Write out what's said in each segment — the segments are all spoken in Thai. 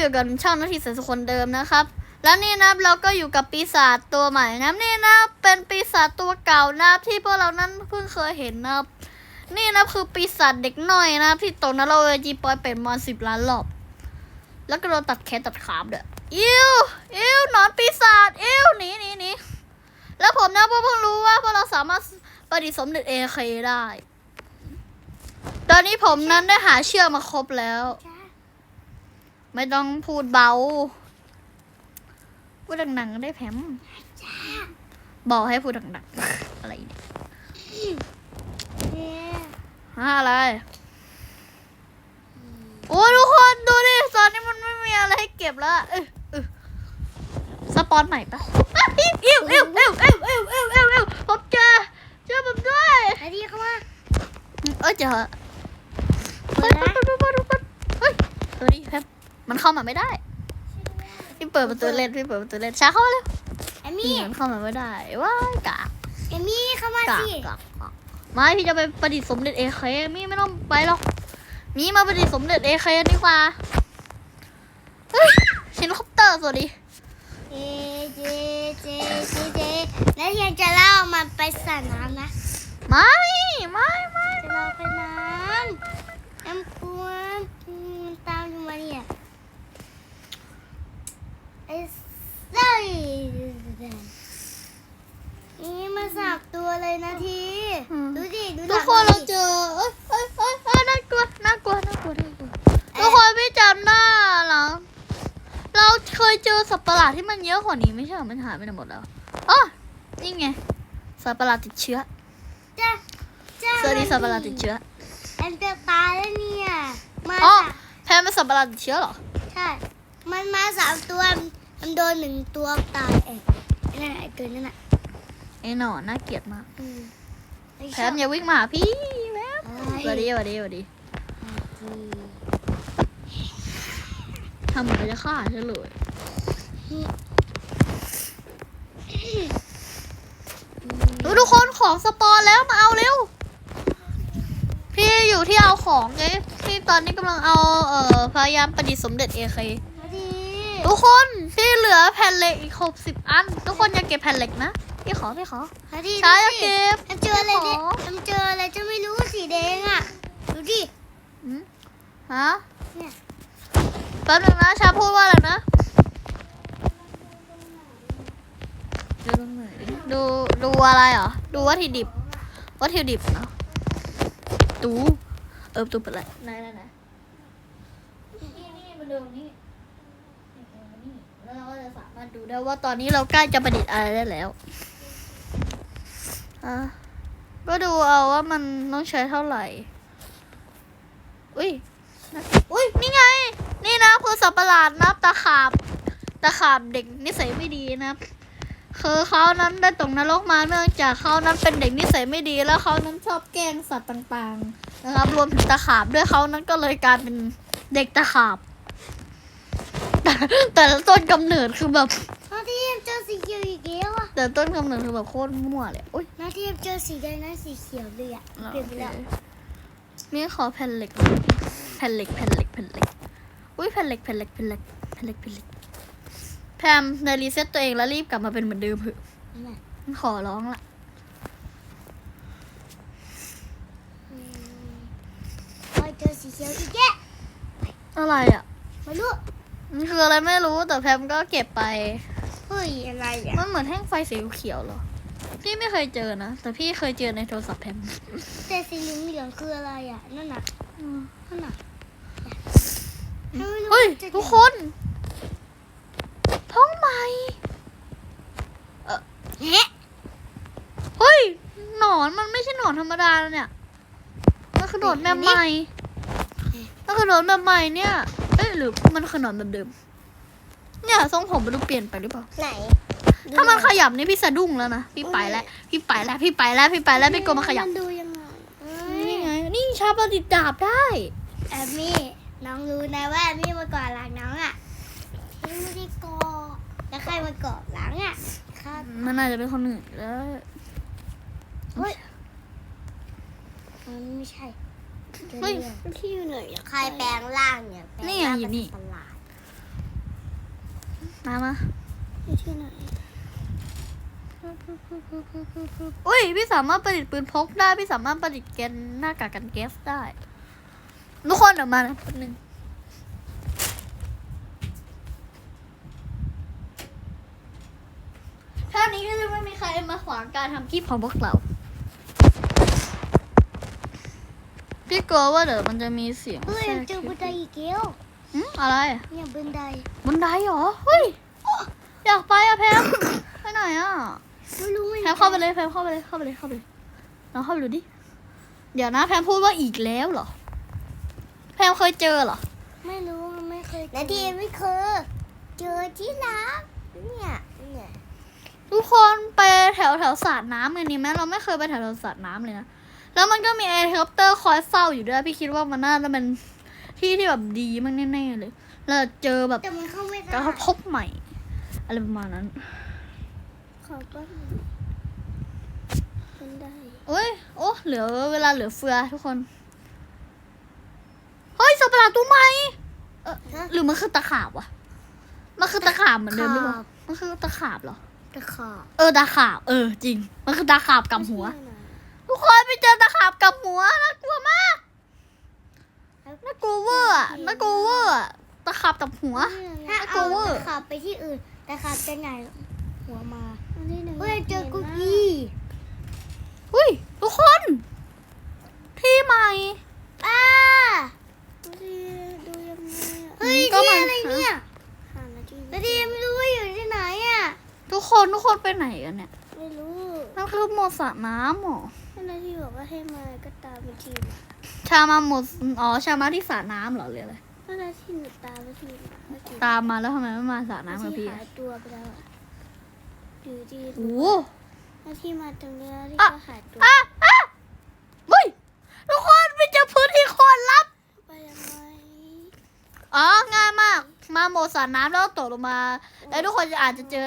อยู่กับช่องนาทีแสนสุขคนเดิมนะครับ แล้วนี่นะเราก็อยู่กับปีศาจตัวใหม่นะนี่นะเป็นปีศาจตัวเก่านะที่พวกเรานั้นเพิ่งเคยเห็นนับนี่นะคือปีศาจเด็กน้อยนะที่ตกนรกเลยจีปอยเป็นมาสิบล้านรอบแล้วก็โดนตัดแขนตัดขาเด้วยอิวอิวหนอนปีศาจอิวหนีหนีหนีแล้วผมนะพวกเพิ่งรู้ว่าพวกเราสามารถประดิษฐ์สมเด็จเอเคได้ ตอนนี้ผมนั้นได้หาเชือกมาครบแล้ว ไม่ต้องพูดเบาพูดดังๆก็ได้แผมบอกให้พูดดังๆอะไรเนี่ยฮะอะไร โอ้ยทุกคนดูดิตอนนี้มันไม่มีอะไรให้เก็บแล้วเออเออสปอนใหม่ปะอะอิวอิวอิวอิวอิวอิวอิวอิวอิวผมเจอเจอผมด้วยไอ้ที่เขาว่าเอ้ยเจอเปิเฮ้ยดนะเปิดเปิดเปิดเปิดเฮ้ยตัวนี้แพม มันเข้ามาไม่ได้พี่เปิดประตูเล่นพี่เปิดประตูเล่นช้าเข้ามาเร็วเอนี่มี่มันเข้ามาไม่ได้ว้ายกากเอมี่เข้ามากากสิกากกากไม่พี่จะไปประดิษฐ์สมเด็จเอเคมี่ไม่ต้องไปหรอกมีมาประดิษฐ์สมเด็จเอเคดีกว่าเฮ้ยเฮลิคอปเตอร์สวัสดีเจเจเจเจเจแล้วเฮียจะเล่ามันไปสระน้ำนะไม่ไม่ไม่จะเล่าไปน้ำน้ำกลัวอืมตามอยู่มาเนี่ย ไอ้เส้ยนี่มาสับตัวเลยนะทีดูดิ ดูทุกหลังคนเราดิเจอ เอ้ยเอ้ยเอ้ยเอ้ยน่ากลัว น่ากลัว น่ากลัว น่ากลัว ทุกคนไม่จำหน้าเหรอ เราเคยเจอสัตว์ประหลาดที่มันเยอะกว่านี้ไม่ใช่เหรอมันหายไปไหนหมดแล้วอ๋อนี่ไง สัตว์ประหลาดติดเชื้อจ้าจ้าสวัสดีสัตว์ประหลาดติดเชื้อแอนจะตายแล้วเนี่ย มาอ๋อสามแพนเป็นสัตว์ประหลาดติดเชื้อเหรอ ใช่ มันมาสามตัว มันโดนหนึ่งตัวตายเองไอ้นั่นน่ะไอ้ตัวนั่นน่ะไอ้หนอนน่าเกลียดมากอืมไอ้แพชอบมอย่าวิ่งมาหาพี่แพมเอ้สวัสยดีสวัสดีสวัสดีทำเหมือนจะฆ่าฉันเลยดูทุกคนของสปอนแล้วมาเอาเร็ว พี่อยู่ที่เอาของไงที่ตอนนี้กำลังเอาเอ่อพยายามประดิษฐ์สมเด็จเอเคมาดี ทุกคนพี่เหลือแผ่นเหล็กอีกหกสิบอัน ทุกคนอย่าเก็บแผ่นเหล็กนะพี่ขอพี่ขอมาดีใช้ดูอะสิเก็บมันเจออะไรเนี่ยขอมันเจออะไรจะไม่รู้สีแดงอะดูดิอืมฮะเนี่ยแป๊บนึงนะชาพูดว่าอะไรนะดูตรงไหนดูดูอะไรเหรอดูวัตถุดิบวัตถุดิบเนาะตูเออตูเป็นไรไหนไหนไหนนี่นี่มาดูนี่นี่แล้ว เราก็จะสามารถดูได้ว่าตอนนี้เราใกล้จะประดิษฐ์อะไรได้แล้วอะก็ดูเอาว่ามันต้องใช้เท่าไหร่ อุ้ย อุ้ย นี่ไง นี่นะคือสัตว์ประหลาดนะตะขาบ ตะขาบเด็กนิสัยไม่ดีนะ คือเขานั้นได้ตกนรกมาเนื่องจากเขานั้นเป็นเด็กนิสัยไม่ดี แล้วเขานั้นชอบแกล้งสัตว์ต่างๆ นะครับ รวมถึงตะขาบด้วยเขานั้นก็เลยกลายเป็นเด็กตะขาบ แต่แต่ละต้นกำเนิดคือแบบนาทีเจอสีเขียวอีกแล้วอะแต่ต้นกำเนิดคือแบบโคตรมั่วเลยอุ้ยนาทีเจอสีแดงนะสีเขียวเลยอะเปลี่ยนไปแล้วนี่ขอแผ่นเหล็กแผ่นเหล็กแผ่นเหล็กแผ่นเหล็กอุ้ยแผ่นเหล็กแผ่นเหล็กแผ่นเหล็กแผ่นเหล็กแผ่นเหล็กแพมในรีเซ็ตตัวเองแล้วรีบกลับมาเป็นเหมือนเดิมเถอะนั่นน่ะขอร้องละอืมโอ้ยเจอสีเขียวอีกแล้วอะไรอะไม่รู้มัน คืออะไรไม่รู้แต่แพมก็เก็บไป เฮ้ยอะไรอะมันเหมือนแท่งไฟสีเขียวเหรอ พี่ไม่เคยเจอนะ แต่พี่เคยเจอในโทรศัพท์แพมแต่สีเหลืองเหลืองๆคืออะไรอะนั่นน่ะนั่นน่ะไม่รู้เฮ้ยจะทุกคนท้องใหม่เฮ้เฮ้ยหนอนมันไม่ใช่หนอนธรรมดาแล้วเนี่ยมันคือหนอนแบบใหม่มันคือหนอนแบบใหม่เนี่ยเอ้ยหรือมันคือหนอนแบบเดิม เนี่ยทรงผมมันดูเปลี่ยนไปหรือเปล่า ไหนถ้ามันขยับนี่พี่สะดุ้งแล้วนะ พี่ไปแล้ว พี่ไปแล้ว พี่ไปแล้วพี่ไปแล้วพี่กลัวมันขยับ มันดูยังไงเอ้ยนี่ไง นี่ชาประดิษฐ์ดาบได้ แอบมี่น้องรู้นะว่าแอบมี่มาก่อนหลังน้องอะไม่ได้ก่อแล้วใครมาก่อหลังอะครับมันน่าจะเป็นคนอื่นแล้วเฮ้ยมันไม่ใช่เฮ้ยที่อยู่ไหนใครแปลงร่างเนี่ยแปลงนี่ไงร่างอยู่นี่เป็นสัตว์ประหลาด มามาอยู่ที่ไหนอุ้ยพี่สามารถประดิษฐ์ปืนพกได้ พี่สามารถประดิษฐ์แกนหน้ากากกันแก๊สได้ ทุกคนเดี๋ยวมานะแป๊บนึงท่านี้ก็จะไม่มีใครมาขวางการทำคลิปของพวกเรา พี่กลัวว่าเดี๋ยวมันจะมีเสียงเฮ้ยแทรกเจอบันไดอีกแล้ว หืมอะไรอะเนี่ยบันไดบันไดเหรอเฮ้ยอยากไปอะแพมไปไหนอะไม่รู้ไม่แพมเข้าไปเลยแพมเข้าไปเลยเข้าไปเลยเข้าไปเลยลองเข้าไปดูดิเดี๋ยวนะแพมพูดว่าอีกแล้วเหรอแพมเคยเจอเหรอไม่รู้ไม่เคยนาทีไม่เคยเจอที่น้ำเนี่ยเนี่ยทุกคนไปแถวแถวสระน้ำกันดีไหมเราไม่เคยไปแถวแถวสระน้ำเลยนะแล้วมันก็มีเฮลิคอปเตอร์คอยเฝ้าอยู่ด้วยพี่คิดว่ามันน่าจะเป็น ที่ที่แบบดีมากแน่ๆเลยแล้วเจอแบบแต่มันเข้าไม่ได้กระทบใหม่ อะไรประมาณนั้นขอก็บันไดโอ้ยโอ้เหลือเวลาเหลือเฟือทุกคน เฮ้ยสัตว์ประหลาดตัวใหม่เออฮะหรือมันคือตะขาบวะมันคือตะขาบเหมือนเดิมหรือเปล่าตะขาบมันคือตะขาบเหรอตะขาบเออตะขาบ เออ จริง มันคือตะขาบกับหัว ทุกคนไปเจอตะขาบกับหัวน่ากลัวมาก น่ากลัวเวอร์อะ น่ากลัวเวอร์อะตะขาบกับหัว ถ้าน่ากลัเอาวเวอร์ตะขาบไปที่อื่นตะขาบจะไงหัวมาเฮ้ยเจอกุ๊กกี้อุ้ยทุกคน ที่ใหม่ป้าดูยังไงเฮ้ยก็ที่มันอะไรเนี่ยนาทีไม่รู้ว่าอยู่ที่ไหนอะทุกคนทุกคนไปไหนกันเนี่ยไม่รู้นั่นคือโมดสระน้ำเหรอ นาทีบอกว่าให้มาก็ตามไปทีมา ชามาหมด อ๋อ ชามาที่สระน้ำเหรอหรืออะไรนาทีหนูตามไปทีมาเมื่อกี้ตามมาแล้วทำไมไม่มาสระน้ำกับนาทีพี่หายตัวไปแล้วอะอยู่ที่โอ้โหนาทีมาตรงนี้นาทีอะก็หายตัวอะอะเฮ้ยทุกคนไปเจอพื้นที่โคนลับ ไปยังไงอ๋อ ง่ายมาก มาโมดสระน้ำแล้วตกลงมา แล้วทุกคนจะอาจจะเจอ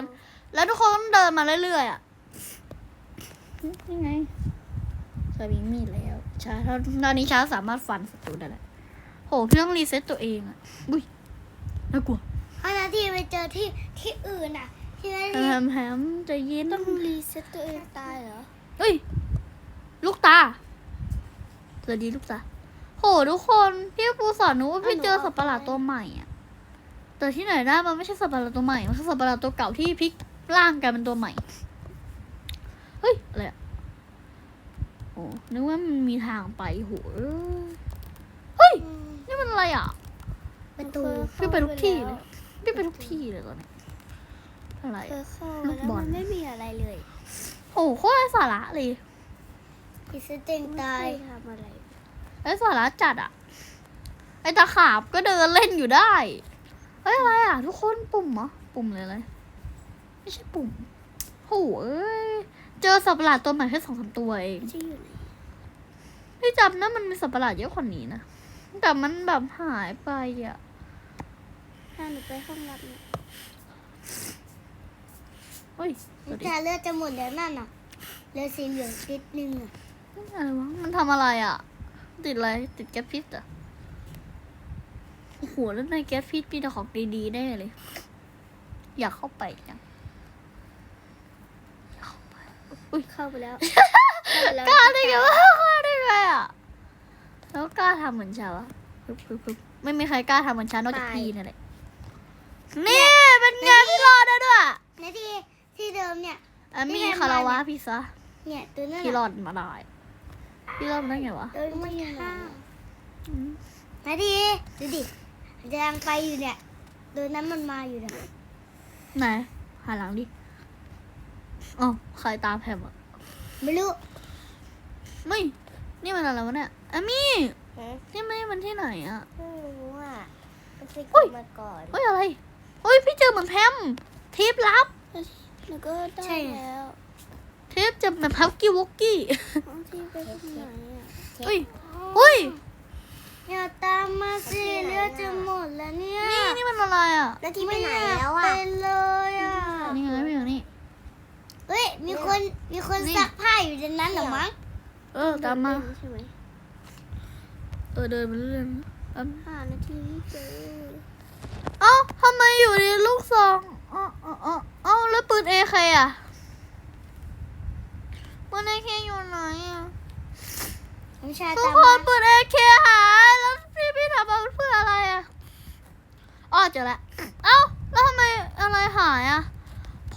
แล้วทุกคนต้องเดินมาเรื่อยๆอะนี่ไง สวิงมีดแล้วชาตอนนี้ชาสามารถฟันศัตรูได้แล้วโหพี่ต้องรีเซ็ตตัวเองอะอุ้ยน่ากลัวถ้านาทีไปเจอที่ที่อื่นอะ ที่นาแฮทีมแฮมใจะเย็นต้องรีเซ็ตตัวเองตายเหรอเฮ้ยลูกตาสวัสดีลูกตาโหทุกคนพี่ปูสอนหนูว่าพี่เจอสัตว์ประหลาดตัวใหม่อะแต่ที่ไหนได้มันไม่ใช่สัตว์ประหลาดตัวใหม่มันคือสัตว์ประหลาดตัวเก่าที่พลิกร่างกลายเป็นตัวใหม่เฮ้ยอะไรอะโอ้ นึกว่ามันมีทางไปโหเอ้ยเฮ้ย นี่มันอะไรอะ ประตูพี่ไปทุกที่เลยพี่ไปทุกที่เลยตอนนี้อะไรเคอะยเข้าลูแล้กวบอลมันไม่มีอะไรเลยโอ้โคตรไร้สาระเลยพิซซ่าเต็งตายทำอะไรไร้สาระจัดอะ ไอ้ตาขาบก็เดินเล่นอยู่ได้เฮ้ยอะไรอะ ทุกคนปุ่มเหรอปุ่มเลยอะไรไม่ใช่ปุ่มโหเอ้ย เจอสัตว์ประหลาดตัวใหม่แค่สองสามตัวเองที่อยู่ไหนพี่จำนะมันมีสัตว์ประหลาดเยอะกว่านี้นะแต่มันแบบหายไปอะถ้าหนูไปห้องรับเนี่ยเฮ้ยสวัสดีแต่เลือดจะหมดแล้วนั่นน่ะเลือดสีเหลืองนิดนึงอะอะไรวะมันทำอะไรอะ ติดอะไรติดแก๊สพิษอะโอ้โหแล้วในแก๊สพิษมีแต่ของดีๆแน่เลย อยากเข้าไปจังอยากเข้าไป อุ้ยเข้าไปแล้วกล้าได้ไงวะกล้าได้ไงอะแล้วกล้าทำเหมือนฉันวะปึ๊บปึ๊บปึ๊บไม่มีใครกล้าทำเหมือนฉันนอกจากพี่นั่นแหละนี่เป็นไงพี่รอดได้ด้วยในที่ที่เดิมเนี่ยอะมีพี่แทนคาราวะมาเนี่ยพี่ซะเนี่ยตัวนั่นพี่รน่ะอดมาได้พี่รอดมาได้ไงวะตัวมันข้างอืมนาทีดูดิกำลังไปอยู่เนี่ยตัวนั้นมันมาอยู่นะไหนหันหลังดิ อ๋อใครตามแพมอะไม่รู้ไม่ นี่มันอะไรวะเนี่ยอามี่นี่มันมันที่ไหนอะไม่รู้อะมันไปอุ้กิยนมาก่อนเฮ้ยอะไรเฮ้ยพี่เจอเหมือนแพมทิปลับ หนูก็ได้แล้วทิปจะแบบพับกี้วอกกี้ที่ไปที่ไหนอะเฮ้ยเฮ้ย อย่าตามมาสิเลือดจะหมดแล้วเนี่ยนี่นี่มันอะไรอะนาทีไปไหนแล้วอะเป็นเลยอะ นี่ไงพี่อยู่นี่ เฮ้ย มีคน มีคนนี่ซักผ้าอยู่ในนั้นเหรอมั้งเออตามมา ใช่ไหมเออเดินไปเรื่อยๆเอิ่มห้านาทีเจอเอ้าทำไมอยู่ในลูกซองอ๋อปืนเอเคอะปืนเอเคอยู่ไหนอะน้องชายทุกตามคมานปืนเอเคหายแล้วพี่พี่ทำมาเพื่ออะไรอะอ้อเจอละเอ้าแล้วทำไมอะไรหายอะ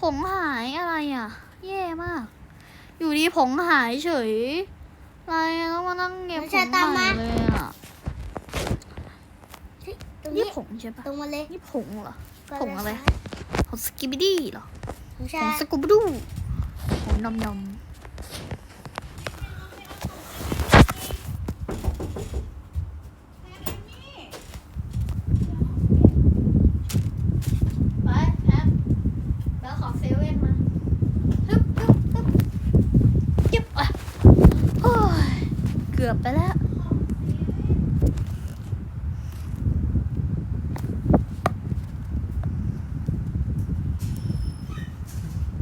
ผงหายอะไรอะแย่มาก อยู่ดีผงหายเฉยอะไรอะต้องมานั่งเก็บผงใหม่เลยอะตรงนี่นี้ผงใช่ปะตรงมาเลยนี่ผงเหรอก่นผงอะไรเลยของสกิบิดี้เหรอน้องขชาองยสกูบดูของนมนมไปแอปแล้วขอเซเว่นมาฮึบฮึบฮึบยึบอะโอ้ยเกือบไปแล้ว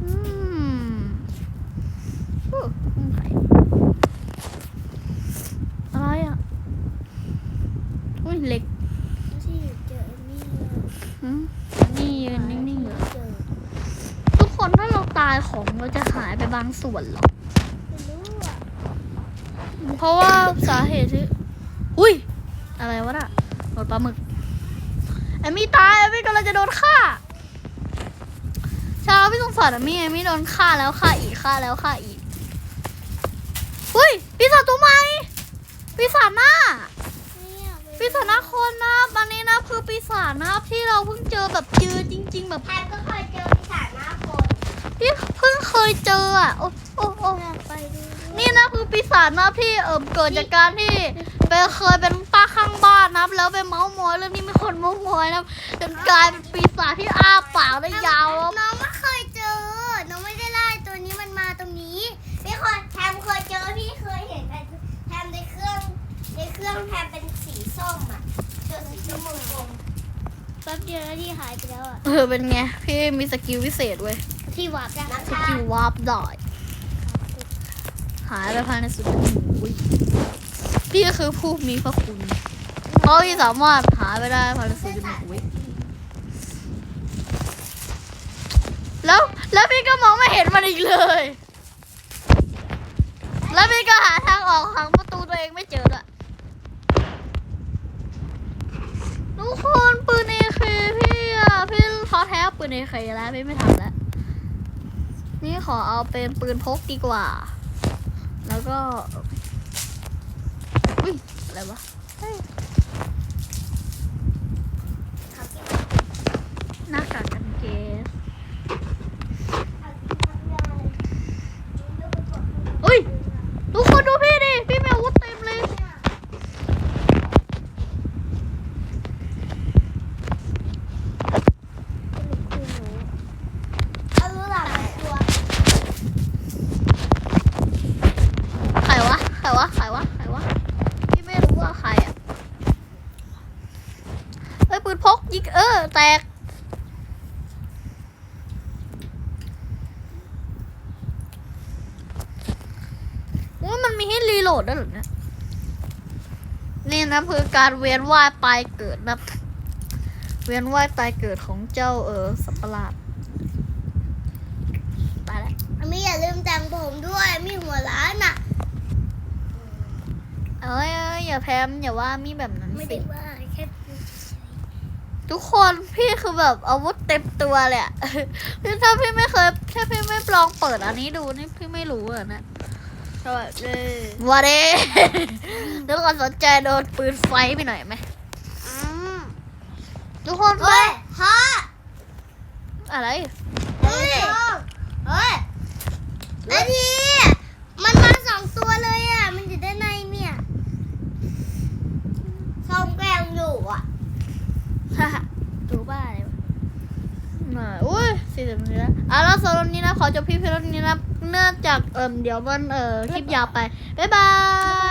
อืมโอ้กุ้งไข่อะไรอะ อุ้ยเล็ก ที่เจอนี่เลย อืมนี่ยืนนิ่งๆเลย เจอ ทุกคนถ้าเราตายของเราจะหายไปบางส่วนหรอไม่รู้อะเพราะว่าสาเหตุที่ อุ้ย อะไรวะน่ะโดนปลาหมึกแอมมี่ตายแอมมี่กำลังจะโดนฆ่าชาวพี่สงสารแอมมี่แอมมี่โดนฆ่าแล้วฆ่าอีกฆ่าแล้วฆ่าอีกอุ้ยปีศาจตัวใหม่ปีศาจหน้าเนี่ยไปปีศาจหน้าคนนะอันนี้นะคือปีศาจนะที่เราเพิ่งเจอแบบเจอจริง ๆ แบบแพทก็เคยเจอปีศาจหน้าคน ที่เพิ่งเคยเจออะโอ้โอ้โอ้อยากไปดูด้วยนี่นะคือปีศาจนะที่เอิมเกิดจากการที่เป็นเคยเป็นป้าข้างบ้านนะแล้วไปเมาส์มอยเรื่องนี้มีคนเมาส์มอยนะจนกลายเป็นปีศาจที่อ้าปากได้ยาวอะน้องไม่เคยเจอ น้องไม่ได้ไล่ตัวนี้มันมาตรงนี้พี่เคยแทมเคยเจอพี่เคยเห็นแต่แทมในเครื่องในเครื่องแทมเป็นสีส้มอะเจอสีส้มมือกลมแป๊บเดียวแล้วที่หายไปแล้วอะเออเป็นไงพี่มีสกิลพิเศษเว้ย ที่วาร์ปได้สกิลวาร์ปได้หายไปภายในสุดนาทีอุ๊ยพี่ก็คือผู้มีพระคุณเพราะพี่สามารถหายไปได้ภายในสุดนาทีอุ๊ยแล้วแล้วพี่ก็มองไม่เห็นมันอีกเลย แล้วพี่ก็หาทางออกทางประตูตัวเองไม่เจอด้วยทุกคนปืนเอเคพี่อะพี่ท้อแท้กับปืนเอเคแล้วพี่ไม่ทำแล้ว นี่ขอเอาเป็นปืนพกดีกว่า แล้วก็อุ้ยอะไรวะเฮ้ยหน้ากากกันเกสอุ้ย ทุกคนดูพี่ดิ พี่มีอาวุธเต็มเลย เอารู้หลังไหนตัว ใครวะ ใครวะ ใครวะ ใครวะ พี่ไม่รู้ว่าใครอะเอ้ ยปืนพกยิงเออ แตก ว่ามันมีให้รีโหลดด้วยเหรอเนี่ยนี่นะคือการเวียนว่ายตายเกิดนะเวียนว่ายตายเกิดของเจ้าเออสัตว์ประหลาดตายแล้วมีอย่าลืมแต่งผมด้วย มีหัวล้านอะ เอ้ยเอ้ยอย่าแพมอย่าว่ามีแบบนั้นไม่สิได้ว่าแค่ ทุกคนพี่คือแบบอาวุธเต็มตัวเลยอะพี่ถ้าพี่ไม่เคยถ้าพี่ไม่ลองเปิดอันนี้ดูนี่พี่ไม่รู้อะนะสวัสดีวาเดทุกคนสนใจโดนปืนไฟไปหน่อยไหมอืมทุกคนเฮ้ยพ่ออะไรเฮ้ยเฮ้ยนาทีมันมาสองตัวเลยอะ มันอยู่ด้านในเนี่ยส้มแกงอยู่อะ ดูบ้าอะไรวะน่ะ อุ้ยสี่สิบนาทีแล้วอะแล้วสำหรับนนี้นะขอจบพี่เพียงเท่านี้นะเนื่องจากเอ่อเดี๋ยวมันเอ่อคลิปยาวไปบ๊ายบาย